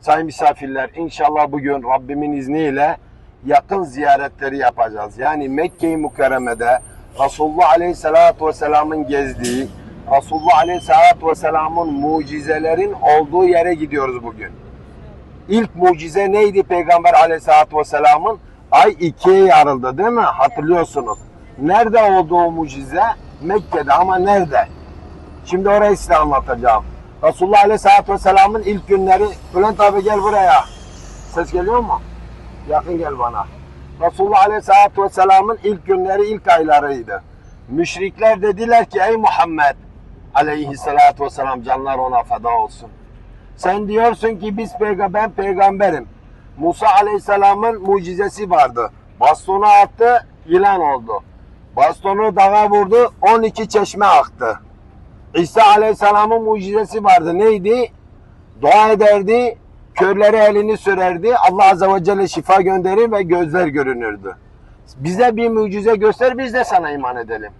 Sayın misafirler inşallah bugün Rabbimin izniyle yakın ziyaretleri yapacağız. Yani Mekke-i Mükerreme'de Resulullah Aleyhisselatü Vesselam'ın gezdiği, Resulullah Aleyhisselatü Vesselam'ın mucizelerin olduğu yere gidiyoruz bugün. İlk mucize neydi Peygamber Aleyhisselatü Vesselam'ın? Ay ikiye yarıldı değil mi? Hatırlıyorsunuz. Nerede oldu o mucize? Mekke'de ama nerede? Şimdi orayı size anlatacağım. Resulullah Aleyhisselatü Vesselam'ın ilk günleri, Bülent abi gel buraya. Ses geliyor mu? Yakın gel bana. Resulullah Aleyhisselatü Vesselam'ın ilk günleri, ilk aylarıydı. Müşrikler dediler ki ey Muhammed Aleyhisselatü Vesselam canlar ona feda olsun. Sen diyorsun ki biz peygamber, ben peygamberim. Musa Aleyhisselam'ın mucizesi vardı. Bastonu attı, yılan oldu. Bastonu dağa vurdu, 12 çeşme aktı. İsa Aleyhisselam'ın mucizesi vardı. Neydi? Dua ederdi, körlere elini sürerdi. Allah Azze ve Celle şifa gönderir ve gözler görünürdü. Bize bir mucize göster, biz de sana iman edelim.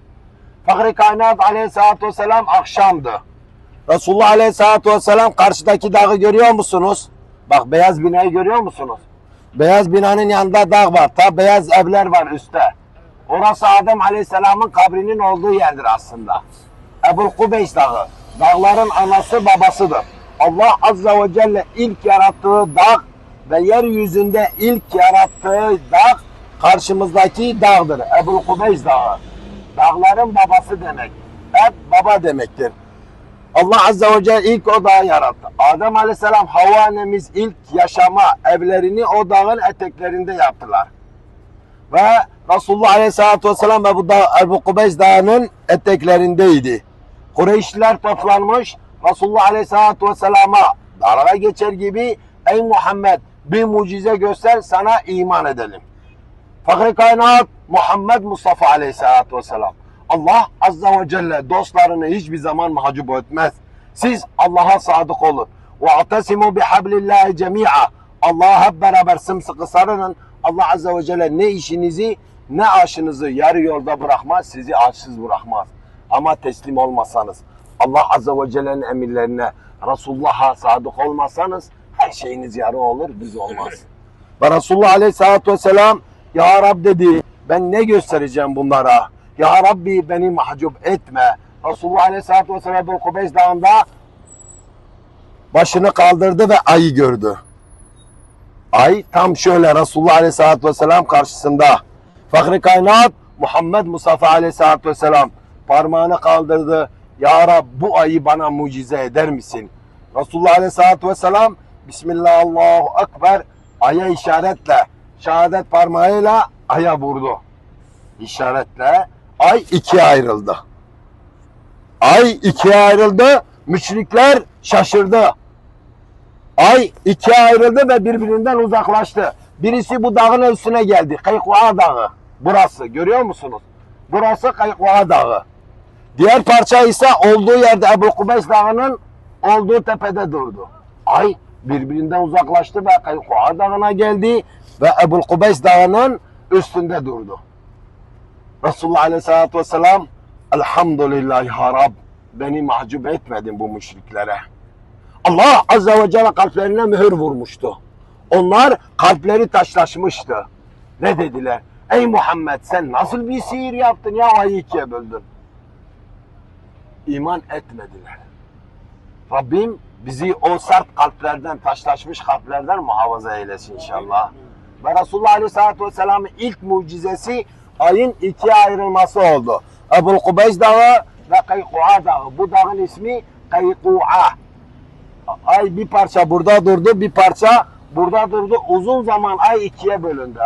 Fahri Kainat Aleyhisselatü Vesselam akşamdı. Resulullah Aleyhisselatü Vesselam karşıdaki dağı görüyor musunuz? Bak beyaz binayı görüyor musunuz? Beyaz binanın yanında dağ var. Ta beyaz evler var üstte. Orası Adem Aleyhisselam'ın kabrinin olduğu yerdir aslında. Ebul Kubeys Dağı. Dağların anası babasıdır. Allah Azze ve Celle ilk yarattığı dağ ve yeryüzünde ilk yarattığı dağ karşımızdaki dağdır. Ebul Kubeys Dağı. Dağların babası demek. Eb baba demektir. Allah Azze ve Celle ilk o dağı yarattı. Adem Aleyhisselam Havva annemiz ilk yaşama evlerini o dağın eteklerinde yaptılar. Ve Resulullah Aleyhisselatü Vesselam ve bu dağ, Ebu Kubeys Dağı'nın eteklerindeydi. Kureyşliler toplanmış Resulullah Aleyhisselatü Vesselam'a dalga geçer gibi ey Muhammed bir mucize göster sana iman edelim. Fahri kainat Muhammed Mustafa Aleyhisselatü Vesselam. Allah Azze ve Celle dostlarını hiçbir zaman mahcup etmez. Siz Allah'a sadık olun. Ve atasimu bihablillahi cemi'a. Allah'a hep beraber sımsıkı sarılın. Allah Azze ve Celle ne işinizi ne aşınızı yarı yolda bırakmaz, sizi açsız bırakmaz. Ama teslim olmasanız, Allah Azze ve Celle'nin emirlerine, Resulullah'a sadık olmasanız her şeyiniz yarı olur, düz olmaz. Ve Resulullah Aleyhisselatü Vesselam Ya Rab dedi ben ne göstereceğim bunlara? Ya Rabbi beni mahcup etme. Resulullah Aleyhisselatü Vesselam bu Kubeys Dağı'nda başını kaldırdı ve ayı gördü. Ay tam şöyle Resulullah Aleyhisselatü Vesselam karşısında. Fahri kainat Muhammed Mustafa Aleyhisselatü Vesselam parmağını kaldırdı. Ya Rab bu ayı bana mucize eder misin? Resulullah Aleyhisselatü Vesselam Bismillah Allahu Ekber aya işaretle şehadet parmağıyla aya vurdu. İşaretle ay ikiye ayrıldı. Ay ikiye ayrıldı. Müşrikler şaşırdı. Ay ikiye ayrıldı ve birbirinden uzaklaştı. Birisi bu dağın üstüne geldi. Kaykua Dağı. Burası görüyor musunuz? Burası Kaykua Dağı. Diğer parça ise olduğu yerde Ebu Kubeys Dağı'nın olduğu tepede durdu. Ay birbirinden uzaklaştı ve Kaykua Dağı'na geldi ve Ebu Kubeys Dağı'nın üstünde durdu. Resulullah Aleyhisselatü Vesselam Elhamdülillah ya Rab beni mahcup etmedin bu müşriklere. Allah Azze ve Celle kalplerine mühür vurmuştu. Onlar kalpleri taşlaşmıştı. Ne dediler? Ey Muhammed sen nasıl bir sihir yaptın ya ayı ikiye böldün. İman etmediler. Rabbim bizi o sert kalplerden, taşlaşmış kalplerden muhafaza eylesin inşallah. Ve Resulullah Aleyhisselatü Vesselam'ın ilk mucizesi ayın ikiye ayrılması oldu. Ebul Kubeys Dağı ve Kaykua Dağı. Bu dağın ismi Kaykua. Ay bir parça burada durdu, bir parça burada durdu. Uzun zaman ay ikiye bölündü.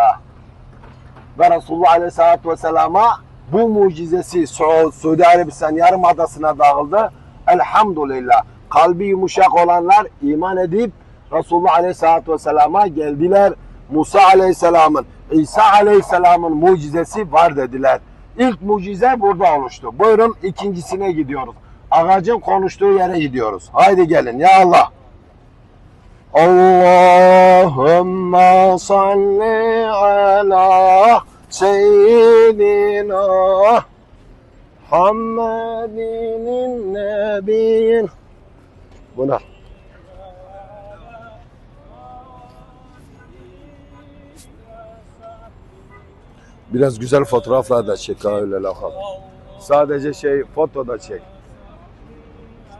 Ve Resulullah Aleyhisselatü Vesselam'a bu mucizesi Su- Suudi Arabistan Yarımadası'na dağıldı. Elhamdülillah. Kalbi yumuşak olanlar iman edip Resulullah Aleyhisselatü Vesselam'a geldiler. Musa Aleyhisselam'ın, İsa Aleyhisselam'ın mucizesi var dediler. İlk mucize burada oluştu. Buyurun ikincisine gidiyoruz. Ağacın konuştuğu yere gidiyoruz. Haydi gelin ya Allah. Allahümme salli ala سيدنا محمد النبي بنا Biraz güzel fotoğraflar da çek ha öyle lakam. Sadece şey foto da çek.